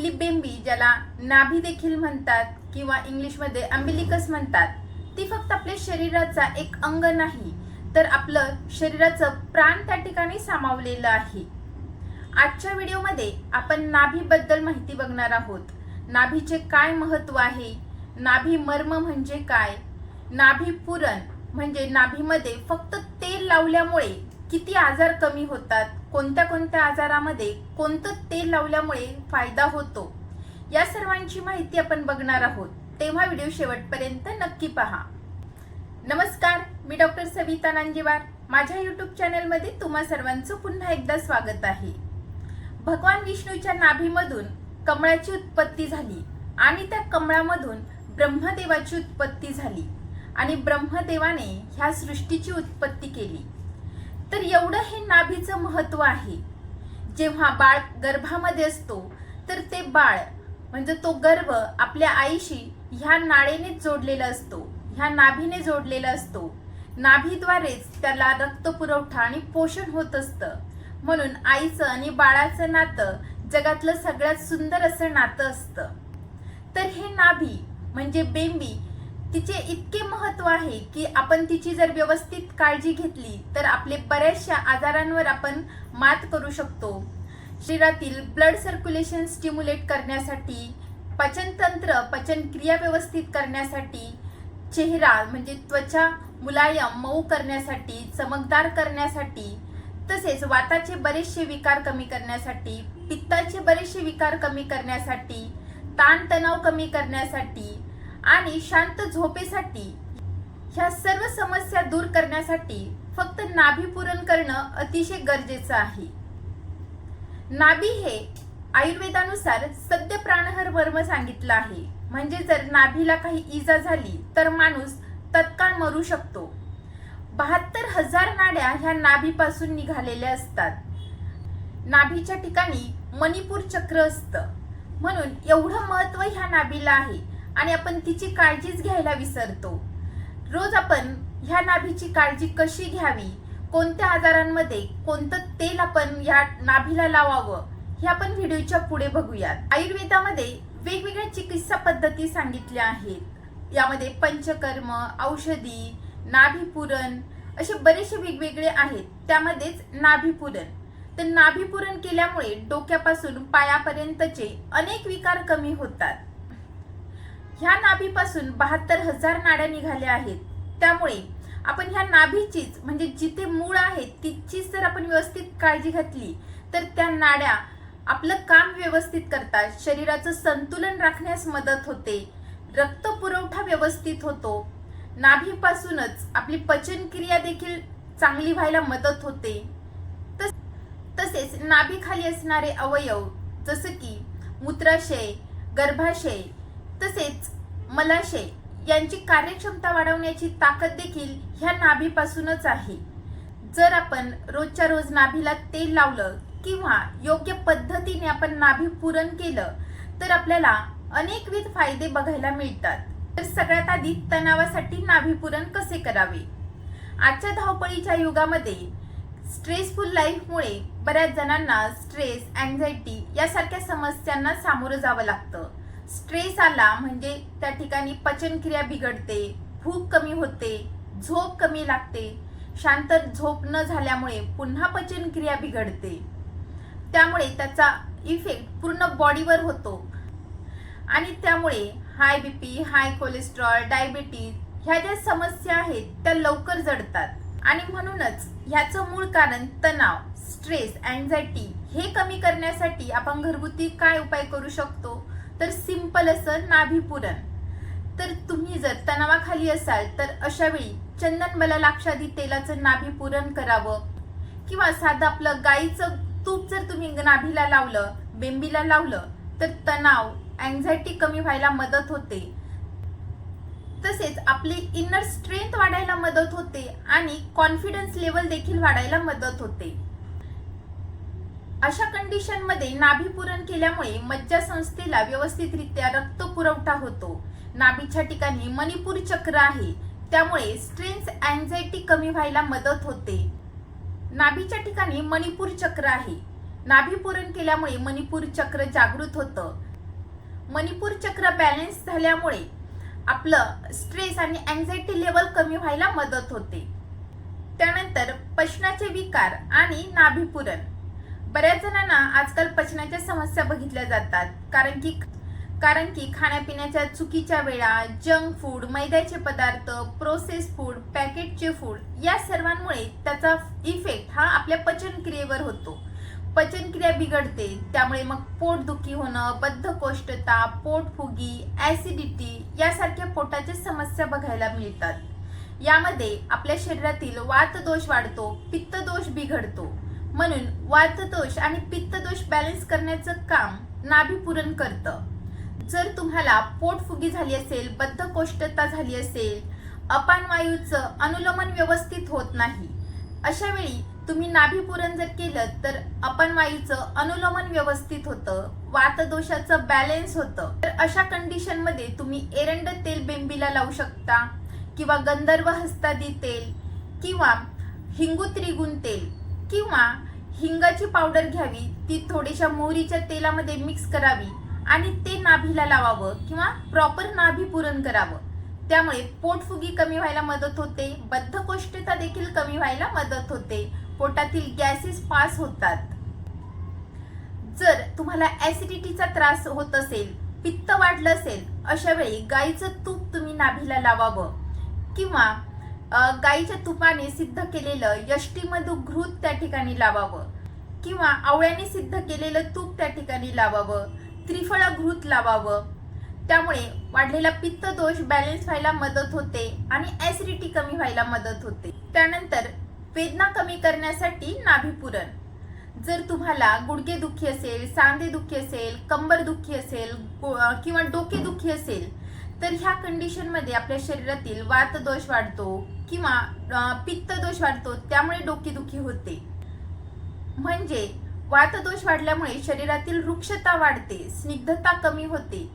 आपली बेंबी ज्याला नाभी देखील म्हणतात किंवा इंग्लिशमध्ये अम्बिलिकस म्हणतात ती फक्त आपल्या शरीराचा एक अंग नाही तर आपलं शरीराचं प्राण त्या ठिकाणी सामावलेलं आहे. आजच्या व्हिडिओमध्ये आपण नाभीबद्दल माहिती बघणार आहोत. नाभीचे काय महत्त्व आहे? नाभी मर्म म्हणजे काय? नाभी पुरण म्हणजे नाभीमध्ये फक्त तेल लावल्यामुळे किती आजार कमी होतात कोणत्या कोणत्या आजारामध्ये कोणतं तेल लावल्यामुळे फायदा होतो या सर्वांची माहिती आपण बघणार आहोत. तेव्हा व्हिडिओ शेवटपर्यंत नक्की पहा. नमस्कार मी डॉक्टर सविता नांजेवार. माझ्या यूट्यूब चॅनलमध्ये तुम्हा सर्वांचं पुन्हा एकदा स्वागत आहे. भगवान विष्णूच्या नाभीमधून कमळाची उत्पत्ती झाली आणि त्या कमळामधून ब्रह्मदेवाची उत्पत्ती झाली आणि ब्रह्मदेवाने ह्या सृष्टीची उत्पत्ती केली. तर एवढं हे नाभीचं महत्त्व आहे. जेव्हा बाळ गर्भामध्ये असतो तर ते बाळ म्हणजे तो गर्भ आपल्या आईशी ह्या नाळेने जोडलेला असतो ह्या नाभीने जोडलेला असतो. नाभीद्वारेच त्याला रक्त पुरवठा आणि पोषण होत असतं. म्हणून आईचं आणि बाळाचं नातं जगातलं सगळ्यात सुंदर असं नातं असतं. तर हे नाभी म्हणजे बेंबी तिचे इतके महत्त्व आहे की आपण तिची जर व्यवस्थित काळजी घेतली तर आपले बऱ्याचशा आजारांवर आपण मात करू शकतो. शरीरातील ब्लड सर्क्युलेशन स्टिम्युलेट करण्यासाठी पचनतंत्र पचनक्रिया व्यवस्थित करण्यासाठी चेहरा म्हणजे त्वचा मुलायम मऊ करण्यासाठी चमकदार करण्यासाठी तसेच वाताचे बरेचसे विकार कमी करण्यासाठी पित्ताचे बरेचसे विकार कमी करण्यासाठी ताणतणाव कमी करण्यासाठी आणि शांत झोपेसाठी ह्या सर्व समस्या दूर करण्यासाठी फक्त नाभी पुरण करणं अतिशय गरजेचं आहे. नाभी हे आयुर्वेदानुसार सद्य प्राणहर वर्म सांगितलं आहे. म्हणजे जर नाभीला काही इजा झाली तर माणूस तत्काळ मरू शकतो. बहात्तर हजार नाड्या ह्या नाभीपासून निघालेल्या असतात. नाभीच्या ठिकाणी मणिपूर चक्र असतं. म्हणून एवढं महत्त्व ह्या नाभीला आहे. आणि आपण तिची काळजीच घ्यायला विसरतो. रोज आपण ह्या नाभीची काळजी कशी घ्यावी? कोणत्या आजारांमध्ये कोणतं तेल आपण ह्या नाभीला लावावं? हे आपण व्हिडिओच्या पुढे बघूयात. आयुर्वेदामध्ये वेगवेगळ्या चिकित्सा पद्धती सांगितल्या आहेत. यामध्ये पंचकर्म औषधी नाभीपुरण असे बरेचसे वेगवेगळे आहेत. त्यामध्येच नाभीपुरण. तर नाभीपुरण केल्यामुळे डोक्यापासून पायापर्यंतचे अनेक विकार कमी होतात. ह्या नाभीपासून बहात्तर हजार नाड्या निघाल्या आहेत. त्यामुळे आपण ह्या नाभीचीच म्हणजे जिथे मूळ आहे तिचीच जर आपण व्यवस्थित काळजी घेतली तर त्या नाड्या आपलं काम व्यवस्थित करतात. शरीराचं संतुलन राखण्यास मदत होते. रक्त पुरवठा व्यवस्थित होतो. नाभीपासूनच आपली पचनक्रिया देखील चांगली व्हायला मदत होते. तस- तसेच नाभीखाली असणारे अवयव जसं की मूत्राशय गर्भाशय तसेच मलाशय यांची कार्यक्षमता वाढवण्याची ताकद देखील ह्या नाभीपासूनच आहे. जर आपण रोजच्या रोज नाभीला तेल लावलं किंवा योग्य पद्धतीने आपण नाभी पुरण केलं तर आपल्याला अनेकविध फायदे बघायला मिळतात. तर सगळ्यात आधी तणावासाठी नाभीपुरण कसे करावे? आजच्या धावपळीच्या युगामध्ये स्ट्रेसफुल लाईफमुळे बऱ्याच जणांना स्ट्रेस अँझायटी यासारख्या समस्यांना सामोरं जावं लागतं. स्ट्रेस आला म्हणजे त्या ठिकाणी पचनक्रिया बिघडते भूक कमी होते झोप कमी लागते. शांत झोप न झाल्यामुळे पुन्हा पचनक्रिया बिघडते. त्यामुळे त्याचा इफेक्ट पूर्ण बॉडीवर होतो. आणि त्यामुळे high BP high cholesterol diabetes ह्या ज्या समस्या आहेत त्या लवकर जडतात. आणि म्हणूनच ह्याचं मूळ कारण तणाव स्ट्रेस अँझायटी हे कमी करण्यासाठी आपण घरगुती काय उपाय करू शकतो? तर सिंपल असं नाभीपुरण तर तुम्ही जर तणावाखाली असाल तर अशा वेळी चंदन बलालाक्षादी तेलाचं नाभीपुरण करावं. किंवा साधं आपलं गाईचं तूप जर तुम्ही नाभीला लावलं बेंबीला लावलं तर तणाव अँझायटी कमी व्हायला मदत होते. तसेच आपली इनर स्ट्रेंथ वाढायला मदत होते आणि कॉन्फिडन्स लेवल देखील वाढायला मदत होते. अशा कंडिशनमध्ये केल्यामुळे मज्जासंस्थेला व्यवस्थितरित्या रक्त पुरवठा होतो. नाभीच्या ठिकाणी मणिपूर चक्र आहे. त्यामुळे स्ट्रेस अँझायटी कमी व्हायला मदत होते. नाभीच्या ठिकाणी मणिपूर चक्र आहे. नाभीपूरण केल्यामुळे मणिपूर चक्र जागृत होतं. मणिपूर चक्र बॅलन्स झाल्यामुळे आपलं स्ट्रेस आणि अँझायटी लेवल कमी व्हायला मदत होते. त्यानंतर पचनाचे विकार आणि नाभीपूरण बऱ्याच जणांना आजकाल पचनाच्या समस्या बघितल्या जातात. कारण की कारण की खाण्यापिण्याच्या चुकीच्या वेळा जंक फूड मैद्याचे पदार्थ प्रोसेस फूड पॅकेटचे फूड या सर्वांमुळे त्याचा इफेक्ट हा आपल्या पचनक्रियेवर होतो. पचनक्रिया बिघडते त्यामुळे मग पोटदुखी होणं बद्धकोष्ठता पोटफुगी ॲसिडिटी यासारख्या पोटाच्या समस्या बघायला मिळतात. यामध्ये आपल्या शरीरातील वातदोष वाढतो पित्तदोष बिघडतो. म्हणून वातदोष आणि पित्तदोष बॅलन्स करण्याचं काम नाभिपूरण करतं. जर तुम्हाला पोटफुगी झाली असेल बद्धकोष्ठता झाली असेल अपान वायूचं अनुलमन व्यवस्थित होत नाही अशा वेळी तुम्ही नाभिपूरण जर केलं तर अपान वायूचं अनुलमन व्यवस्थित होतं वातदोषाचं बॅलेन्स होतं. तर अशा कंडिशनमध्ये तुम्ही एरंड तेल बेंबीला लावू शकता किंवा गंधर्व हस्तादी तेल किंवा हिंगू त्रिगुण तेल. किंवा हिंगाची पावडर घ्यावी ती थोडीशा मोहरीच्या तेलामध्ये मिक्स करावी आणि ते नाभीला लावावं किंवा प्रॉपर नाभी पुरण करावं. त्यामुळे पोटफुगी कमी व्हायला मदत होते बद्धकोष्ठता देखील कमी व्हायला मदत होते. पोटातील गॅसेस पास होतात. जर तुम्हाला ऍसिडिटीचा त्रास होत असेल पित्त वाढलं असेल अशा वेळी गाईचं तूप तुम्ही नाभीला लावावं किंवा गाईच्या तुपाने सिद्ध केलेलं यष्टीमधू घृत त्या ठिकाणी लावावं. किंवा आवळ्याने सिद्ध केलेलं तूप त्या ठिकाणी लावावं. त्रिफळ घृत लावावं. त्यामुळे वाढलेला पित्त दोष बॅलन्स व्हायला मदत होते आणि ऍसिडिटी कमी व्हायला मदत होते. त्यानंतर वेदना कमी करण्यासाठी नाभीपुरण जर तुम्हाला गुडघे दुखी असेल सांधे दुखी असेल कंबर दुखी असेल किंवा डोके दुखी असेल तर ह्या कंडिशनमध्ये आपल्या शरीरातील वातदोष वाढतो. किंवा पित्तदोष वाढतो त्यामुळे डोकेदुखी होते. म्हणजे वातदोष वाढल्यामुळे शरीरातील वृक्षता वाढते स्निग्धता कमी होते.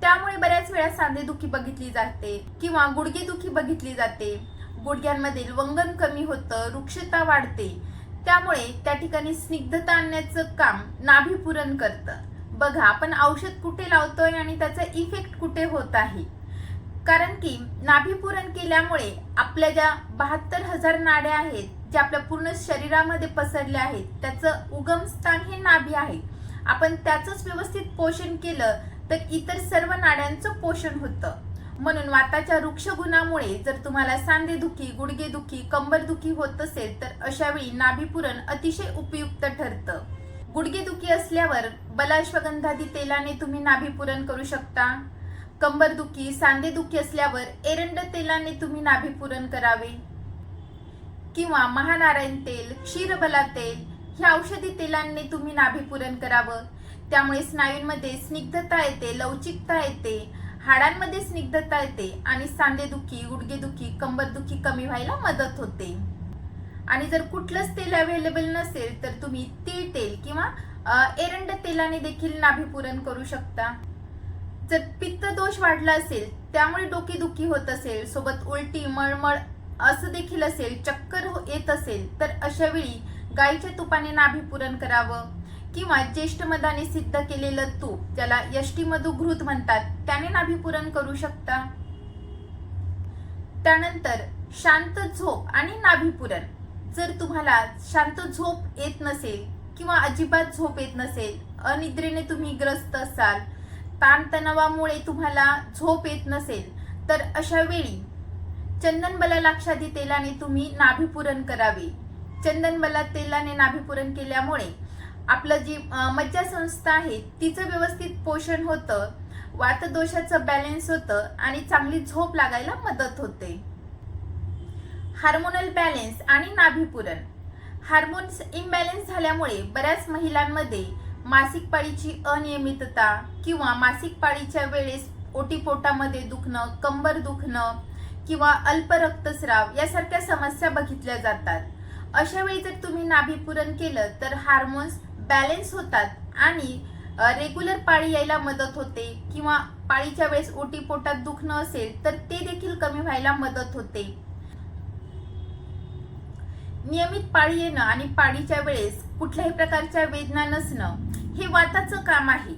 त्यामुळे बऱ्याच वेळा सांधेदुखी बघितली जाते किंवा गुडघेदुखी बघितली जाते. गुडघ्यांमधील वंगण कमी होतं वृक्षता वाढते. त्यामुळे त्या ठिकाणी स्निग्धता आणण्याचं काम नाभीपुरण करतं. बघा आपण औषध कुठे लावतोय आणि त्याचा इफेक्ट कुठे होत आहे? कारण की नाभीपुरण केल्यामुळे आपल्या ज्या बहात्तर हजार नाड्या आहेत जे आपल्या पूर्ण शरीरामध्ये पसरल्या आहेत त्याचं उगमस्थान हे नाभी आहे. आपण त्याचंच व्यवस्थित पोषण केलं तर इतर सर्व नाड्यांचं पोषण होतं. म्हणून वाताच्या वृक्ष गुणामुळे जर तुम्हाला सांधेदुखी गुडघेदुखी कंबरदुखी होत असेल तर अशावेळी नाभीपुरण अतिशय उपयुक्त ठरतं. गुडघेदुखी असल्यावर बलाश्वगंधादी तेलाने तुम्ही नाभीपुरण करू शकता. कंबरदुखी सांधेदुखी असल्यावर एरंड तेलाने तुम्ही नाभीपुरण करावे. किंवा महानारायण तेल क्षीरबला तेल ह्या औषधी तेलांनी तुम्ही नाभीपुरण करावं. त्यामुळे स्नायूंमध्ये स्निग्धता येते लवचिकता येते हाडांमध्ये स्निग्धता येते आणि सांधेदुखी गुडघेदुखी कंबरदुखी कमी व्हायला मदत होते. आणि जर कुठलंच तेल अवेलेबल नसेल तर तुम्ही तीळ तेल किंवा एरंड तेलाने देखील नाभीपुरण करू शकता. जर पित्त दोष वाढला असेल त्यामुळे डोकेदुखी होत असेल सोबत उलटी मळमळ असं देखील असेल चक्कर हो- येत असेल तर अशा वेळी गाईच्या तुपाने नाभिपूरण करावं. किंवा ज्येष्ठ मधाने सिद्ध केलेलं तूप ज्याला यष्टीमधुघृत म्हणतात त्याने नाभिपूरण करू शकता. त्यानंतर शांत झोप आणि नाभिपूरण जर तुम्हाला शांत झोप येत नसेल किंवा अजिबात झोप येत नसेल अनिद्रेने तुम्ही ग्रस्त असाल ताणतणावामुळे तुम्हाला झोप येत नसेल तर अशा वेळी चंदन बलालाक्षादी तेलाने तुम्ही नाभीपुरण करावे. चंदन बला तेलाने नाभीपुरण केल्यामुळे आपलं जी मज्जासंस्था आहे तिचं व्यवस्थित पोषण होतं वातदोषाचं बॅलन्स होतं आणि चांगली झोप लागायला मदत होते. हार्मोनल बॅलेन्स आणि नाभीपुरण. हार्मोन्स इम्बॅलेन्स झाल्यामुळे बऱ्याच महिलांमध्ये मासिक पाळीची अनियमितता किंवा मासिक पाळीच्या वेळेस ओटीपोटामध्ये दुखणं कंबर दुखणं किंवा अल्प रक्तस्राव यासारख्या समस्या बघितल्या जातात. अशा वेळी जर तुम्ही नाभीपूरण केलं तर हार्मोन्स बॅलेन्स होतात आणि रेग्युलर पाळी यायला मदत होते किंवा पाळीच्या वेळेस ओटीपोटात दुखणं असेल तर ते देखील कमी व्हायला मदत होते. नियमित पाळी येणं आणि पाळीच्या वेळेस कुठल्याही प्रकारच्या वेदना नसणं हे वाताचं काम आहे.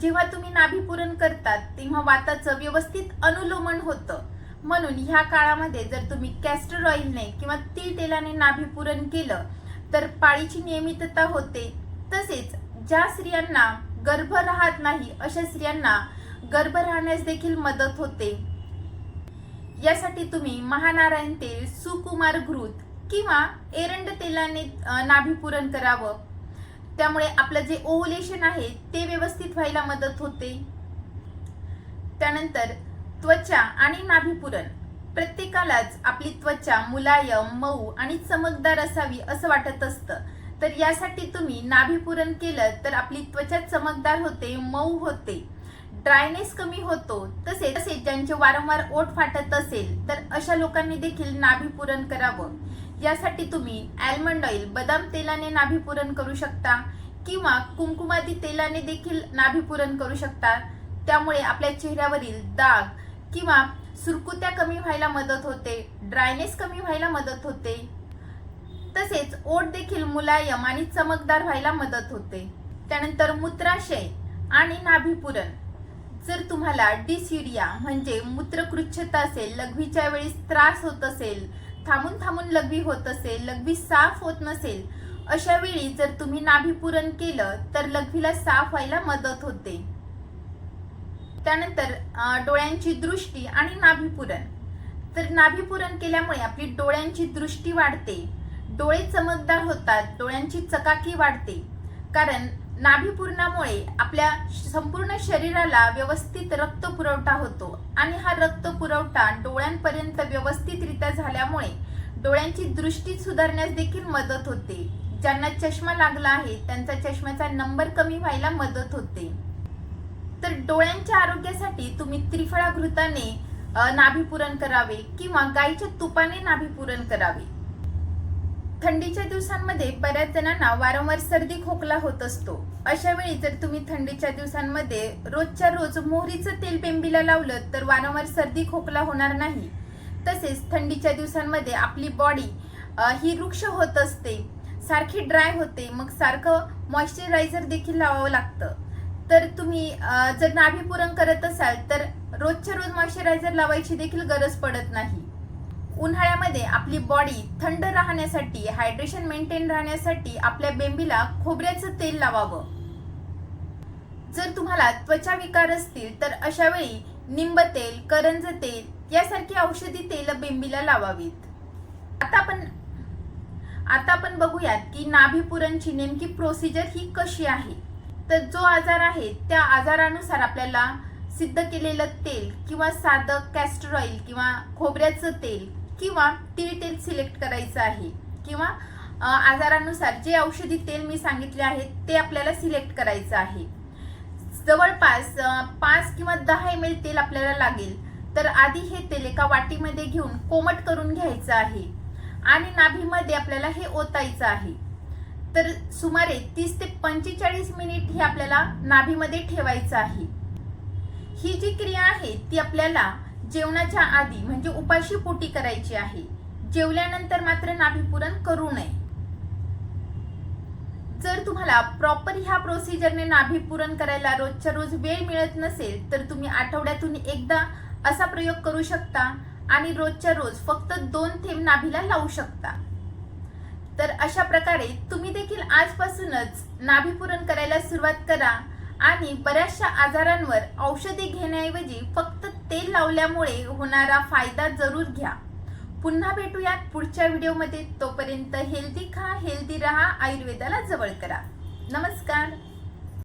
जेव्हा तुम्ही नाभीपूरण करतात तेव्हा वाताचं व्यवस्थित अनुलोमन होतं. म्हणून ह्या काळामध्ये जर तुम्ही कॅस्टर ऑइलने किंवा तीळ तेलाने नाभीपूरण केलं तर पाळीची नियमितता होते. तसेच ज्या स्त्रियांना गर्भ राहत नाही अशा स्त्रियांना गर्भ राहण्यास देखील मदत होते. यासाठी तुम्ही महानारायण तेल सुकुमार घृत किंवा एरंड तेलाने अ, नाभीपुरण करावं. त्यामुळे आपलं जे ओव्हुलेशन आहे ते व्यवस्थित व्हायला मदत होते. त्यानंतर त्वचा आणि नाभीपुरण. प्रत्येकालाच आपली त्वचा मुलायम मऊ आणि चमकदार असावी असं वाटत असतं. तर यासाठी तुम्ही नाभीपुरण केलं तर आपली त्वचा चमकदार होते मऊ होते. ड्रायनेस कमी होतो तसेच तसेच ज्यांचे वारंवार ओठ फाटत असेल तर अशा लोकांनी देखील नाभीपुरण करावं. यासाठी तुम्ही आल्मंड ऑइल बदाम तेलाने नाभीपूरण करू शकता किंवा कुंकुमादी तेलाने देखील नाभीपूरण करू शकता. त्यामुळे आपल्या चेहऱ्यावरील दाग किंवा सुरकुत्या कमी व्हायला मदत होते ड्रायनेस कमी व्हायला मदत होते. तसेच ओठ देखील मुलायम आणि चमकदार व्हायला मदत होते. त्यानंतर मूत्राशय आणि नाभीपुरण जर तुम्हाला डिसिडिया म्हणजे मूत्रकृच्छता असेल लघवीच्या वेळेस त्रास होत असेल थांबून थांबून लघवी होत असेल लघवी साफ होत नसेल अशा वेळी जर तुम्ही नाभिपूरण केलं तर लघवीला साफ व्हायला मदत होते. त्यानंतर डोळ्यांची दृष्टी आणि नाभिपूरण. तर नाभिपूरण केल्यामुळे आपली डोळ्यांची दृष्टी वाढते. डोळे चमकदार होतात डोळ्यांची चकाकी वाढते. कारण नाभीपुरणामुळे आपल्या संपूर्ण शरीराला व्यवस्थित रक्त पुरवठा होतो आणि हा रक्त पुरवठा डोळ्यांपर्यंत व्यवस्थितरित्या झाल्यामुळे डोळ्यांची दृष्टी सुधारण्यास देखील मदत होते. ज्यांना चष्मा लागला आहे त्यांचा चष्म्याचा नंबर कमी व्हायला मदत होते. तर डोळ्यांच्या आरोग्यासाठी तुम्ही त्रिफळा घृताने करावे किंवा गाईच्या तुपाने नाभिपूरण करावे. थंडीच्या दिवसांमध्ये बऱ्याच जणांना वारंवार सर्दी खोकला होत असतो. अशा वेळी जर तुम्ही थंडीच्या दिवसांमध्ये रोजच्या रोज मोहरीचं तेल बेंबीला लावलं तर वारंवार सर्दी खोकला होणार नाही. तसेच थंडीच्या दिवसांमध्ये आपली बॉडी ही वृक्ष होत असते. सारखी ड्राय होते. मग सारखं मॉइश्चरायझर देखील लावावं लागतं. तर तुम्ही जर नाभीपुरण करत असाल तर रोजच्या रोज मॉइश्चरायझर लावायची देखील गरज पडत नाही. उन्हाळ्यामध्ये आपली बॉडी थंड राहण्यासाठी हायड्रेशन मेंटेन राहण्यासाठी आपल्या बेंबीला खोबऱ्याचं तेल लावावं. जर तुम्हाला त्वचा विकार असतील तर अशा वेळी निंब तेल करंज तेल यासारखी औषधी तेल बेंबीला लावावीत. आता आपण आता आपण बघूयात की नाभीपुरणची नेमकी प्रोसिजर ही कशी आहे. तर जो आजार आहे त्या आजारानुसार आपल्याला सिद्ध केलेलं तेल किंवा साधं कॅस्टर ऑइल किंवा खोबऱ्याचं तेल किंवा तीळ तेल सिलेक्ट करायचं आहे. किंवा आजारानुसार जे औषधी तेल मी सांगितले आहेत ते आपल्याला सिलेक्ट करायचं आहे. जवळपास पाच किंवा दहा एम एल तेल आपल्याला लागेल. तर आधी हे तेल एका वाटीमध्ये घेऊन कोमट करून घ्यायचं आहे. आणि नाभीमध्ये आपल्याला हे ओतायचं आहे. तर सुमारे तीस ते पंचेचाळीस मिनिट हे आपल्याला नाभीमध्ये ठेवायचं आहे. ही जी क्रिया आहे ती आपल्याला जेवणाच्या आधी म्हणजे उपाशी पोटी करायची आहे. जेवल्यानंतर मात्र नाभीपुरण करू नये. जर तुम्हाला प्रॉपर ह्या प्रोसिजरने नाभीपुरण करायला रोजच्या रोज वेळ मिळत नसेल तर तुम्ही आठवड्यातून एकदा असा प्रयोग करू शकता आणि रोजच्या रोज फक्त दोन थेंब नाभीला लावू शकता. तर अशा प्रकारे तुम्ही देखील आजपासूनच नाभीपुरण करायला सुरुवात करा आणि बऱ्याचशा आजारांवर औषधे घेण्याऐवजी फक्त तेल लावल्यामुळे होणारा फायदा जरूर घ्या. पुन्हा भेटूयात पुढच्या व्हिडिओमध्ये. तोपर्यंत हेल्दी खा हेल्दी राहा आयुर्वेदाला जवळ करा. नमस्कार.